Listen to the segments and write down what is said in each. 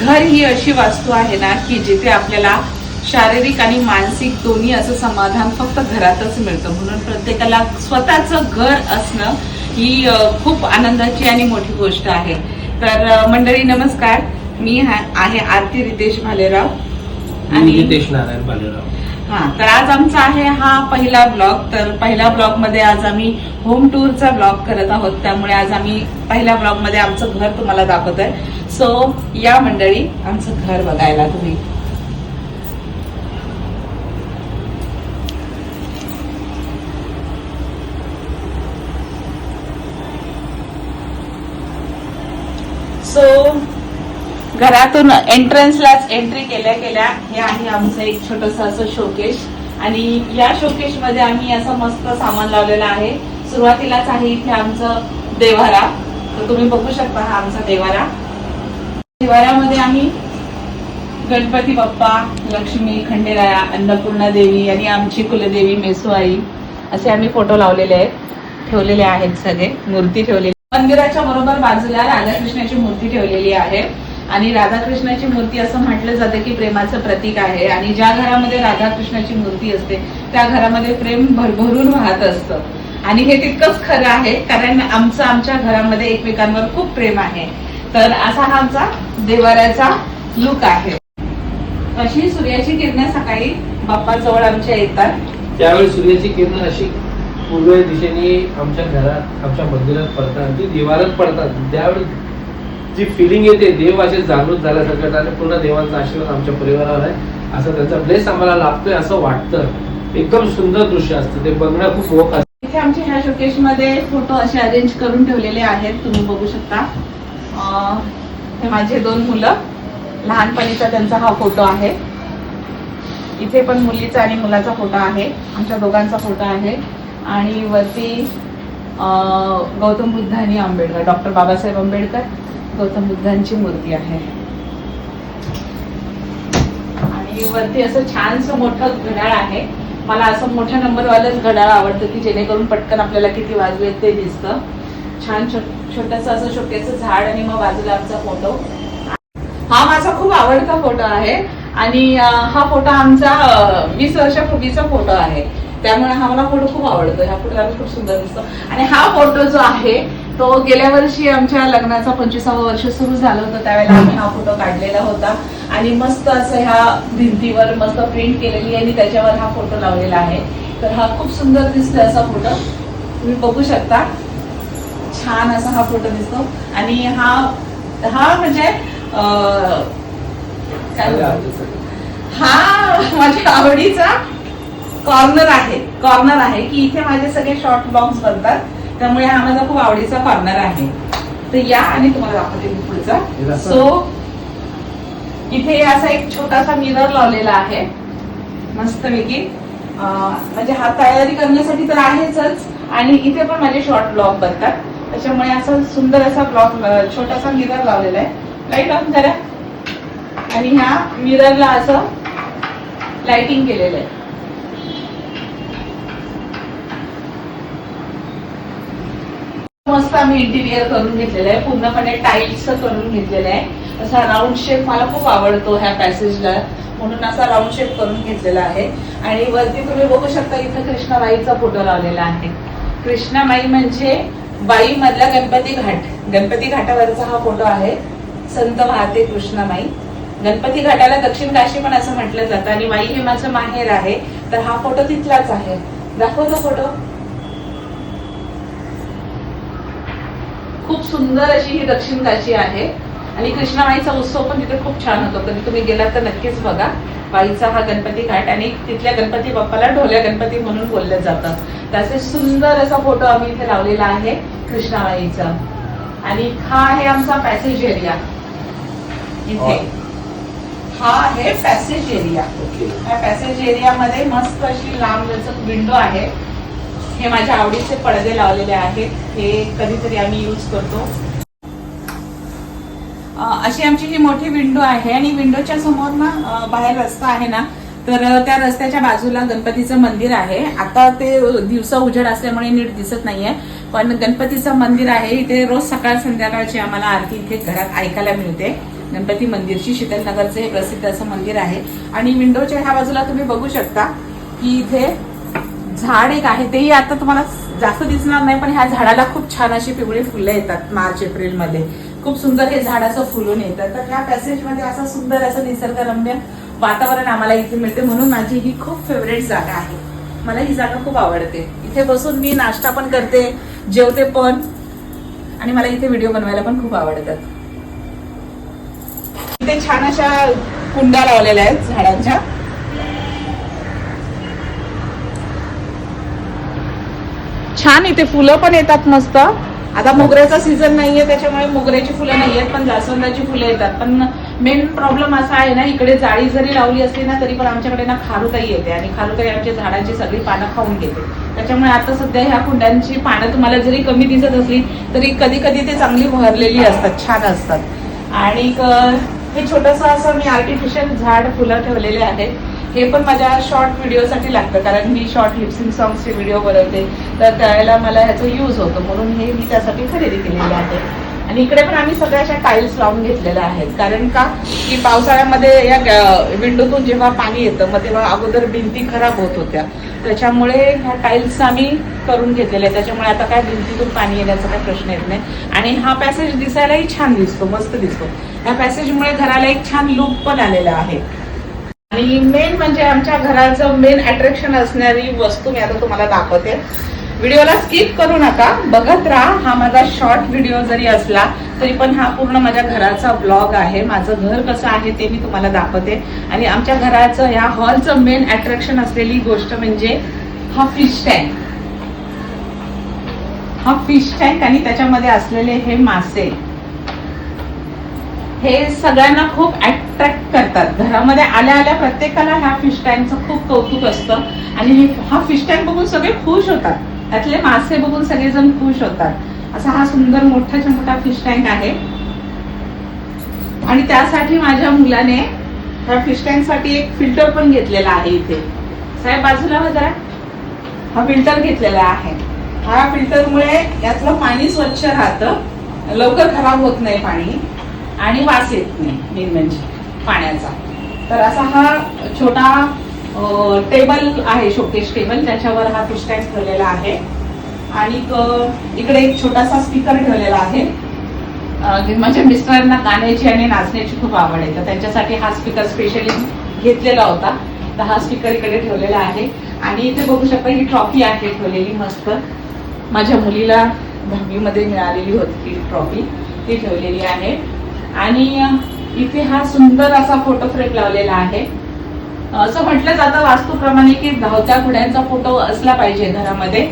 घर ही अशी वास्तू आहे ना की जिथे आपल्याला शारीरिक आणि मानसिक दोन्ही असं समाधान फक्त घरातच मिळतं. म्हणून प्रत्येकाला स्वतःचं घर असणं ही खूप आनंदाची आणि मोठी गोष्ट आहे. तर मंडळी नमस्कार. मी आहे आरती रितेश भालेराव. मी नितेश नारायण बालेराव हा तर आज आमचा आहे हा पहिला ब्लॉग. तर पहिल्या ब्लॉगमध्ये आज आम्ही होम टूरचा ब्लॉग करत आहोत. त्यामुळे आज आम्ही पहिल्या ब्लॉगमध्ये आमचं घर तुम्हाला दाखवत आहे सो या मंडळी आमचं घर बघायला तुम्ही सो घरातून एंट्रन्सलाच एंट्री केल्या केल्या हे आहे आमचं एक छोटस असं शोकेश आणि या शोकेशमध्ये आम्ही असं मस्त सामान लावलेलं आहे. सुरुवातीलाच आहे इथे आमचं देवारा. तर तुम्ही बघू शकता हा आमचा देवारा. देवाऱ्यामध्ये आम्ही गणपती बाप्पा लक्ष्मी खंडेराया अन्नपूर्णा देवी आणि आमची कुलदेवी मेसुआई असे आम्ही फोटो लावलेले आहेत. ठेवलेले आहेत सगळे. मूर्ती ठेवलेली. मंदिराच्या बरोबर बाजूला राधाकृष्णाची मूर्ती ठेवलेली आहे. आणि राधाकृष्णाची मूर्ती असं म्हटलं जातं की प्रेमाचं प्रतीक आहे. आणि ज्या घरामध्ये राधाकृष्णाची मूर्ती असते त्या घरामध्ये प्रेम भरभरून वाहत असतं. आणि हे तितकंच खरं आहे कारण आमचं आमच्या घरामध्ये एकमेकांवर खूप प्रेम आहे. तर असा हा आमचा देवाऱ्याचा लुक आहे. अशी सूर्याची किरणं सकाळी बाप्पा जवळ आमच्या येतात. त्यावेळी सूर्याची किरण अशी पूर्व दिशेने आमच्या घरात आमच्या मंदिरात पडतात. ती दिवारात पडतात. त्यावेळी जी फिलिंग येते देव असे जागृत झाल्यासारखं आणि पूर्ण देवांचा आशीर्वाद आमच्या परिवारावर आहे. असं त्यांचा ब्लेस आम्हाला लाभतोय असं वाटतं. एकदम सुंदर दृश्य असतं. ते बघणं खूप मोक असतं. इथे आमच्या ह्या शोकेशमध्ये फोटो असे अरेंज करून ठेवलेले आहेत. तुम्ही बघू शकता. हे माझे दोन मुलं. लहानपणीचा त्यांचा हा फोटो आहे. इथे पण मुलीचा आणि मुलाचा फोटो आहे. आमच्या दोघांचा फोटो आहे. आणि वरती गौतम बुद्ध आणि आंबेडकर डॉक्टर बाबासाहेब आंबेडकर. गौतम बुद्धांची मूर्ती आहे. आणि वरती असं छानसं मोठं घड्याळ आहे. मला असं मोठ्या नंबरवालंच घड्याळ आवडतं की जेणेकरून पटकन आपल्याला किती वाजले ते दिसतं. छान छोटस असं शोकेचं झाड आणि मग बाजूला आमचा फोटो. हा माझा खूप आवडता फोटो आहे. आणि हा फोटो आमचा वीस वर्षापूर्वीचा फोटो आहे. त्यामुळे हा मला फोटो खूप आवडतो. ह्या फोटोला खूप सुंदर दिसतो. आणि हा फोटो जो आहे तो गेल्या वर्षी आमच्या लग्नाचा पंचवीसावं वर्ष सुरू झालं होतं त्यावेळेला आम्ही हा फोटो काढलेला होता. आणि मस्त असं ह्या भिंतीवर मस्त प्रिंट केलेली आहे आणि त्याच्यावर हा फोटो लावलेला आहे. तर हा खूप सुंदर दिसतोय असा फोटो. तुम्ही बघू शकता. छान असा हा फोटो दिसतो. आणि हा हा म्हणजे काय? हा माझ्या आवडीचा कॉर्नर आहे. कॉर्नर आहे की इथे माझे सगळे शॉर्ट ब्लॉग्स बनतात. त्यामुळे हा माझा खूप आवडीचा कॉर्नर आहे. तर या आणि तुम्हाला दाखवते मी पुढचा. सो इथे असा एक छोटासा मिरर लावलेला आहे. मस्तपैकी. अं, म्हणजे हा तयारी करण्यासाठी तर आहेच आणि इथे पण माझे शॉर्ट ब्लॉग बनतात. त्याच्यामुळे असं सुंदर असा ब्लॉग छोटासा मिरर लावलेला आहे. लाइट ऑन करा. आणि ह्या मिररला असं लाइटिंग केलेलं आहे. मस्त आम्ही इंटिरियर करून घेतलेलं आहे. पूर्णपणे टाईल्स करून घेतलेलं आहे. असा राऊंड शेप मला खूप आवडतो ह्या पॅसेजला म्हणून असा राऊंड शेप करून घेतलेला आहे. आणि वरती तुम्ही बघू शकता इथं कृष्णाबाईचा फोटो लावलेला आहे. कृष्णाबाई म्हणजे बाई मधला गणपती घाट. गणपती घाटावरचा हा फोटो आहे. संत वाहते कृष्णाबाई. गणपती घाटाला दक्षिण काशी पण असं म्हटलं जातं. आणि बाई हे माझं माहेर आहे. तर हा फोटो तिथलाच आहे. दाखवतो फोटो खूप सुंदर अशी ही दक्षिण काशी आहे. आणि कृष्णाबाईचा उत्सव पण तिथे खूप छान होतो. कधी तुम्ही गेलात तर नक्कीच बघा. बाईचा हा गणपती घाट आणि तिथल्या गणपती बाप्पाला ढोल्या गणपती म्हणून बोललं जातं त्याचे सुंदर असा फोटो आम्ही इथे लावलेला आहे कृष्णाबाईचा आणि हा आहे आमचा पॅसेज एरिया इथे. हा. आहे पॅसेज एरिया या पॅसेज एरियामध्ये मस्त अशी लांब विंडो आहे हे माझ्या आवडीचे पडदे लावलेले आहेत. हे कधीतरी आम्ही यूज करतो. अशी आमची ही मोठी विंडो आहे आणि विंडोच्या समोर ना बाहेर रस्ता आहे ना तर त्या रस्त्याच्या बाजूला गणपतीचं मंदिर आहे. आता ते दिवसा उजेड असल्यामुळे नीट दिसत नाहीये पण गणपतीचं मंदिर आहे. इथे रोज सकाळ संध्याकाळची आम्हाला आरती इथे घरात ऐकायला मिळते. गणपती मंदिरची शीतलनगरचं हे प्रसिद्ध असं मंदिर आहे. आणि विंडोच्या ह्या बाजूला तुम्ही बघू शकता की इथे झाड एक आहे तेही आता तुम्हाला जास्त दिसणार नाही पण ह्या झाडाला खूप छान अशी पिवळी फुलं येतात मार्च एप्रिलमध्ये खूप सुंदर हे झाड असं फुलून येतं तर ह्या पॅसेजमध्ये असं सुंदर असं निसर्गरम्य वातावरण आम्हाला इथे मिळते. म्हणून माझी ही खूप फेवरेट जागा आहे. मला ही जागा खूप आवडते. इथे बसून मी नाश्ता पण करते जेवते पण आणि मला इथे व्हिडिओ बनवायला पण खूप आवडतात. इथे छान अशा कुंड्या लावलेल्या आहेत झाडांच्या. छान इथे फुलं पण येतात मस्त. आता मोगऱ्याचा सीझन नाहीये त्याच्यामुळे मोगऱ्याची फुलं नाही आहेत पण जास्वंदाची फुलं येतात. पण मेन प्रॉब्लेम असा आहे ना इकडे जाळी जरी लावली असली ना तरी पण आमच्याकडे ना खारुताई येते आणि खारुताई आमच्या झाडाची सगळी पानं खाऊन घेते. त्याच्यामुळे आता सध्या ह्या कुंड्यांची पानं तुम्हाला जरी कमी दिसत असली तरी कधी कधी ते चांगली भरलेली असतात छान असतात. आणि हे छोटस असं मी आर्टिफिशियल झाड फुलं ठेवलेले आहेत. हे पण माझ्या शॉर्ट व्हिडिओसाठी लागतं कारण मी शॉर्ट लिप्सिंग सॉंग्सचे व्हिडिओ बनवते. तर त्यावेळेला मला ह्याचा यूज होतो म्हणून हे मी त्यासाठी खरेदी केलेले आहे. आणि इकडे पण आम्ही सगळ्या अशा टाईल्स लावून घेतलेल्या आहेत. कारण का? की पावसाळ्यामध्ये या विंडोतून जेव्हा पाणी येतं मग तेव्हा अगोदर भिंती खराब होत होत्या. त्याच्यामुळे ह्या टाईल्स आम्ही करून घेतलेल्या आहेत. त्याच्यामुळे आता काय भिंतीतून पाणी येण्याचा काही प्रश्न येत नाही. आणि हा पॅसेज दिसायलाही छान दिसतो मस्त दिसतो. ह्या पॅसेजमुळे घराला एक छान लुक पण आलेला आहे. आणि मेन म्हणजे आमच्या घराचं मेन अट्रॅक्शन असणारी वस्तू मी आता तुम्हाला दाखवते. व्हिडिओला स्किप करू नका. बघत राहा. हा माझा शॉर्ट व्हिडिओ जरी असला तरी पण हा पूर्ण माझ्या घराचा ब्लॉग आहे. माझं घर कसं आहे ते मी तुम्हाला दाखवते. आणि आमच्या घराचं या हॉलचं मेन अट्रॅक्शन असलेली गोष्ट म्हणजे हा फिश टँक हा फिश टँक आणि त्याच्यामध्ये असलेले हे मासे. हे सगळ्यांना खूप अट्रॅक्ट करतात. घरामध्ये आल्या आल्या प्रत्येकाला ह्या फिश टँकचं खूप कौतुक असतं. आणि हा फिश टँक बघून सगळे खुश होतात. त्यातले मासे बघून सगळेजण खुश होतात. असा हा सुंदर मोठाच्या मोठा फिश टँक आहे. आणि त्यासाठी माझ्या मुलाने ह्या फिश टँकसाठी एक फिल्टर पण घेतलेला आहे इथे. साहेब बाजूला जरा. हा फिल्टर घेतलेला आहे. हा फिल्टरमुळे यातलं पाणी स्वच्छ राहतं. लवकर खराब होत नाही पाणी. आणि वास येत नाही मेन म्हणजे पाण्याचा. तर असा हा छोटा टेबल आहे शोकेश टेबल त्याच्यावर हा फिश ठेवलेला आहे. आणि इकडे एक छोटासा स्पीकर ठेवलेला आहे. माझ्या मिस्टरांना गाण्याची आणि नाचण्याची खूप आवड आहे. तर त्यांच्यासाठी हा स्पीकर स्पेशली घेतलेला होता. तर हा स्पीकर इकडे ठेवलेला आहे. आणि इथे बघू शकता ही ट्रॉफी आहे ठेवलेली मस्त. माझ्या मुलीला दहावीमध्ये मिळालेली होती ती ट्रॉफी ती ठेवलेली आहे. आणि इथे हा सुंदर असा फोटो फ्रेम लावलेला आहे. असं म्हटलं जातं वास्तूप्रमाणे की धावत्या घोड्यांचा फोटो असला पाहिजे घरामध्ये.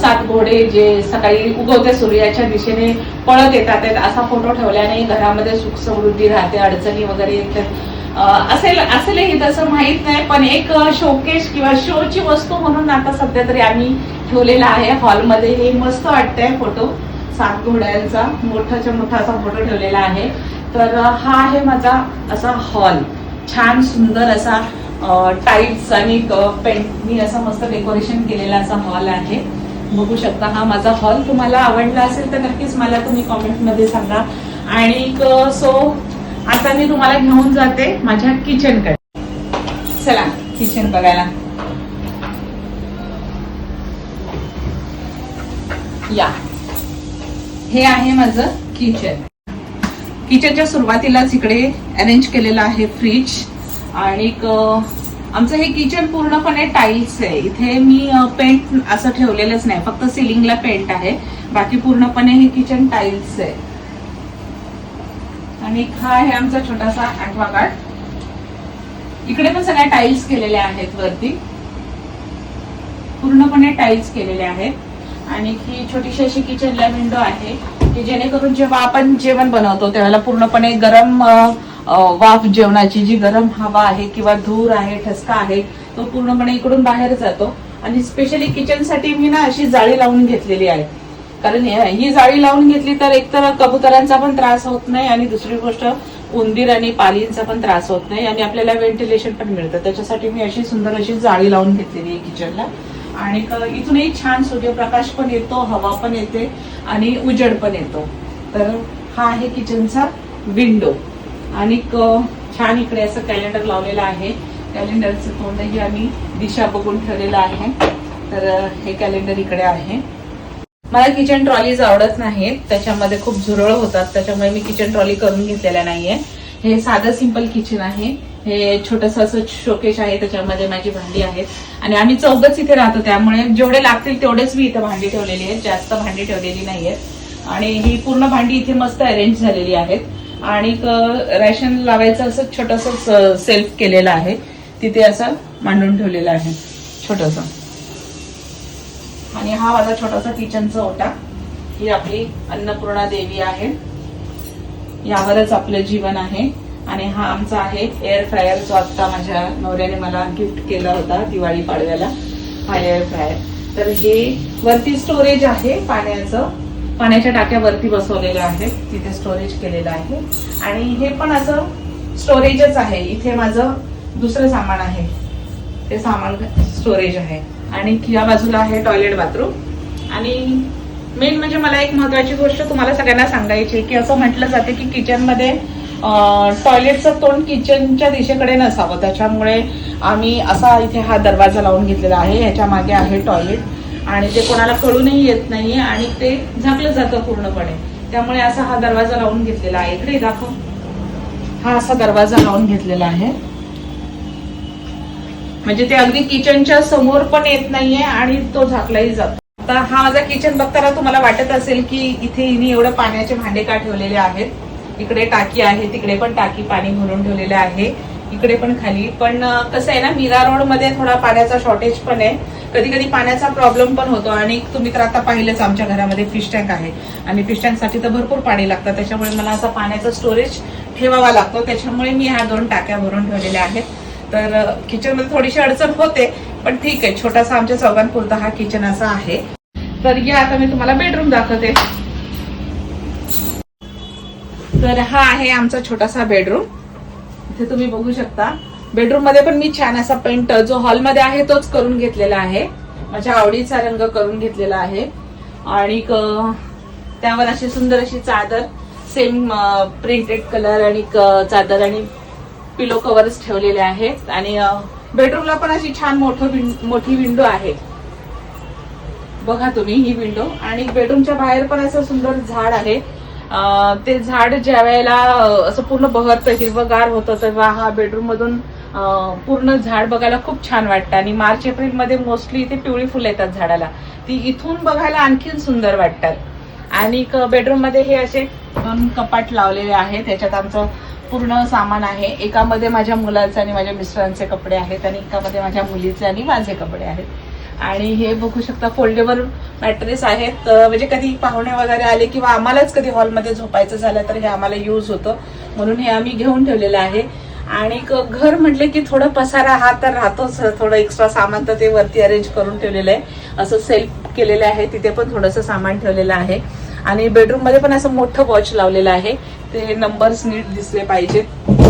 सात घोडे जे सकाळी उगवते सूर्याच्या दिशेने पळत येतात असा फोटो ठेवल्याने घरामध्ये सुख समृद्धी राहते अडचणी वगैरे येतात. असेल असेलही तसं माहीत नाही पण एक शोकेश किंवा शोची वस्तू म्हणून आता सध्या तरी आम्ही ठेवलेला आहे. हॉलमध्ये हे मस्त वाटतंय फोटो सात घोड्यांचा मोठाच्या मोठा असा फोटो ठेवलेला आहे. तर हा आहे माझा असा हॉल छान सुंदर असा टाईट्स आणि पेंटनी असा मस्त डेकोरेशन केलेला असा हॉल आहे. बघू शकता हा माझा हॉल तुम्हाला आवडला असेल तर नक्कीच मला तुम्ही कॉमेंटमध्ये सांगा. आणि सो आता मी तुम्हाला घेऊन जाते माझ्या किचनकडे चला किचन बघायला. या. हे आहे माझं किचन किचनच्या सुरुवातीलाच इकडे अरेंज केलेलं आहे फ्रीज आणि आमचं हे किचन पूर्णपणे टाईल्स आहे. इथे मी पेंट असं ठेवलेलंच नाही. फक्त सिलिंगला पेंट आहे. बाकी पूर्णपणे हे किचन टाईल्स आहे. आणि हा आहे आमचा छोटासा ऍक्वागार्ड इकडे पण सगळ्या टाईल्स केलेल्या आहेत वरती. पूर्णपणे टाईल्स केलेले आहेत. आणि ही छोटीशी अशी किचनला विंडो आहे की जेणेकरून जेव्हा आपण जेवण बनवतो त्यावेळेला पूर्णपणे गरम वाफ जेवणाची जी गरम हवा आहे किंवा धूर आहे ठसका आहे तो पूर्णपणे इकडून बाहेर जातो. आणि स्पेशली किचनसाठी मी ना अशी जाळी लावून घेतलेली आहे. कारण हे- ही जाळी लावून घेतली तर एकतर कबुतरांचा पण त्रास होत नाही आणि दुसरी गोष्ट उंदीर आणि पालींचा पण त्रास होत नाही आणि आपल्याला व्हेंटिलेशन पण मिळतं. त्याच्यासाठी मी अशी सुंदर अशी जाळी लावून घेतलेली आहे किचनला आणि इथूनही छान सूर्यप्रकाश पण येतो हवा पण येते आणि उजेड पण येतो. तर हा आहे किचनचा विंडो. आणि छान इकडे असं कॅलेंडर लावलेलं आहे. कॅलेंडरचं तोंडही आम्ही दिशा बघून ठेवलेलं आहे. तर हे कॅलेंडर इकडे आहे. मला किचन ट्रॉलीज आवडत नाहीत. त्याच्यामध्ये खूप झुरळ होतात. त्याच्यामुळे मी किचन ट्रॉली करून घेतलेल्या नाहीये. हे साधं सिंपल किचन आहे. हे छोटस असं शोकेश आहे त्याच्यामध्ये माझी भांडी आहेत. आणि आम्ही चौघच इथे राहतो त्यामुळे जेवढे लागतील तेवढेच मी इथे भांडी ठेवलेली आहेत. जास्त भांडी ठेवलेली नाहीयेत. आणि ही पूर्ण भांडी इथे मस्त अरेंज झालेली आहेत. आणि रॅशन लावायचं असं छोटस सेल्फ केलेलं आहे. तिथे असं मांडून ठेवलेलं आहे. छोटस. आणि हा माझा छोटासा किचनचा ओटा. ही आपली अन्नपूर्णा देवी आहे. यावरच आपलं जीवन आहे. आणि हा आमचा आहे एअर फ्रायर जो आत्ता माझ्या नवऱ्याने मला गिफ्ट केला होता दिवाळी पाडव्याला हा एअर फ्रायर तर हे वरती स्टोरेज आहे पाण्याचं. पाण्याच्या टाक्या वरती बसवलेल्या आहेत तिथे स्टोरेज केलेलं आहे. आणि हे पण असं स्टोरेजच आहे. इथे माझं दुसरं सामान आहे. ते सामान स्टोरेज आहे. आणि या बाजूला आहे टॉयलेट बाथरूम आणि मेन म्हणजे मला एक महत्वाची गोष्ट तुम्हाला सगळ्यांना सांगायची की असं म्हटलं जाते की किचनमध्ये टॉयलेटचं तोंड किचनच्या दिशेकडे नसावं. त्याच्यामुळे आम्ही असा इथे हा दरवाजा लावून घेतलेला आहे. ह्याच्या मागे आहे टॉयलेट आणि ते कोणाला कळूनही येत नाहीये आणि ते झाकलं जातं पूर्णपणे. त्यामुळे असा हा दरवाजा लावून घेतलेला आहे. इकडे दाखव. हा असा दरवाजा लावून घेतलेला आहे. म्हणजे ते अगदी किचनच्या समोर पण येत नाहीये आणि तो झाकलाही जातो. आता हा माझा किचन बघताना तुम्हाला वाटत असेल की इथे हिने एवढं पाण्याचे भांडे का ठेवलेले आहेत? इकडे टाकी आहे तिकडे पण टाकी पाणी भरून ठेवलेले आहे. इकडे पण खाली. पण कसं आहे ना मीरा रोडमध्ये थोडा पाण्याचा शॉर्टेज पण आहे. कधी कधी पाण्याचा प्रॉब्लेम पण होतो आणि तुम्ही तर आता पाहिलंच आमच्या घरामध्ये फिश टँक आहे. आणि फिश टँकसाठी तर भरपूर पाणी लागतं. त्याच्यामुळे मला असा पाण्याचा स्टोरेज ठेवावा लागतो. त्याच्यामुळे मी ह्या दोन टाक्या भरून ठेवलेल्या आहेत. तर किचनमध्ये थोडीशी अडचण होते पण ठीक आहे. छोटासा आमच्या चौघांपुरता हा किचन असा आहे. तर या आता मी तुम्हाला बेडरूम दाखवते. तर हा आहे आमचा छोटासा बेडरूम इथे तुम्ही बघू शकता. बेडरूममध्ये पण मी छान असा पेंट जो हॉलमध्ये आहे तोच करून घेतलेला आहे. माझ्या आवडीचा रंग करून घेतलेला आहे. आणि त्यावर अशी सुंदर अशी चादर सेम प्रिंटेड कलर आणि क- चादर आणि पिलो कव्हर्स ठेवलेले आहेत. आणि बेडरूमला पण अशी छान मोठं मोठी विंडो आहे. बघा तुम्ही ही विंडो आणि बेडरूमच्या बाहेर पण असं सुंदर झाड आहे. ते झाड ज्या वेळेला असं पूर्ण बहरतं हिरवगार होतं तेव्हा हा बेडरूम मधून पूर्ण झाड बघायला खूप छान वाटतं. आणि मार्च एप्रिलमध्ये मोस्टली इथे पिवळी फुलं येतात झाडाला. ती इथून बघायला आणखीन सुंदर वाटतात. आणि बेडरूममध्ये हे असे दोन कपाट लावलेले आहेत. त्याच्यात आमचं पूर्ण सामान आहे. एकामध्ये माझ्या मुलाचं आणि माझ्या मिस्टरांचे कपडे आहेत आणि एकामध्ये माझ्या मुलीचे आणि माझे कपडे आहेत. आणि हे बघू शकता फोल्डेबल मॅट्रेस आहेत. म्हणजे कधी पाहुणे वगैरे आले किंवा आम्हालाच कधी हॉलमध्ये झोपायचं झालं तर हे आम्हाला यूज होतं. म्हणून हे आम्ही घेऊन ठेवलेलं आहे. आणि घर म्हटले की थोडं पसारा हा तर राहतोच. थोडं एक्स्ट्रा सामान तर ते वरती अरेंज करून ठेवलेलं आहे. असं सेल्फ केलेलं आहे. तिथे पण थोडंसं सामान ठेवलेलं आहे. आणि बेडरूममध्ये पण असं मोठं वॉच लावलेलं आहे. ते नंबर्स नीट दिसले पाहिजेत.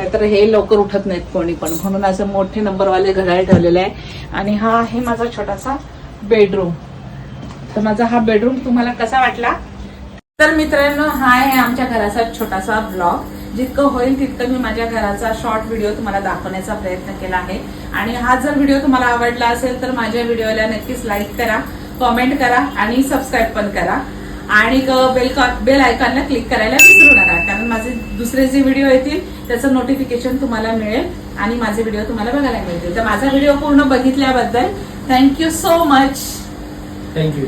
नाहीतर हे लवकर उठत नाहीत कोणी पण. म्हणून असं मोठे नंबरवाले घड्याळ ठेवलेले आहे. आणि हा आहे माझा छोटासा बेडरूम तर माझा हा बेडरूम तुम्हाला कसा वाटला? तर मित्रांनो हा आहे आमच्या घराचा छोटासा ब्लॉग जितकं होईल तितकं मी माझ्या घराचा शॉर्ट व्हिडिओ तुम्हाला दाखवण्याचा प्रयत्न केला आहे. आणि हा जर व्हिडिओ तुम्हाला आवडला असेल तर माझ्या व्हिडिओला नक्कीच लाईक करा कॉमेंट करा आणि सबस्क्राईब पण करा. आणि बेल बेल आयकॉनला क्लिक करायला विसरू नका कारण माझे दुसरे जे व्हिडिओ येतील त्याचं नोटिफिकेशन तुम्हाला मिळेल आणि माझे व्हिडिओ तुम्हाला बघायला मिळतील. तर माझा व्हिडिओ पूर्ण बघितल्याबद्दल thank you so much thank you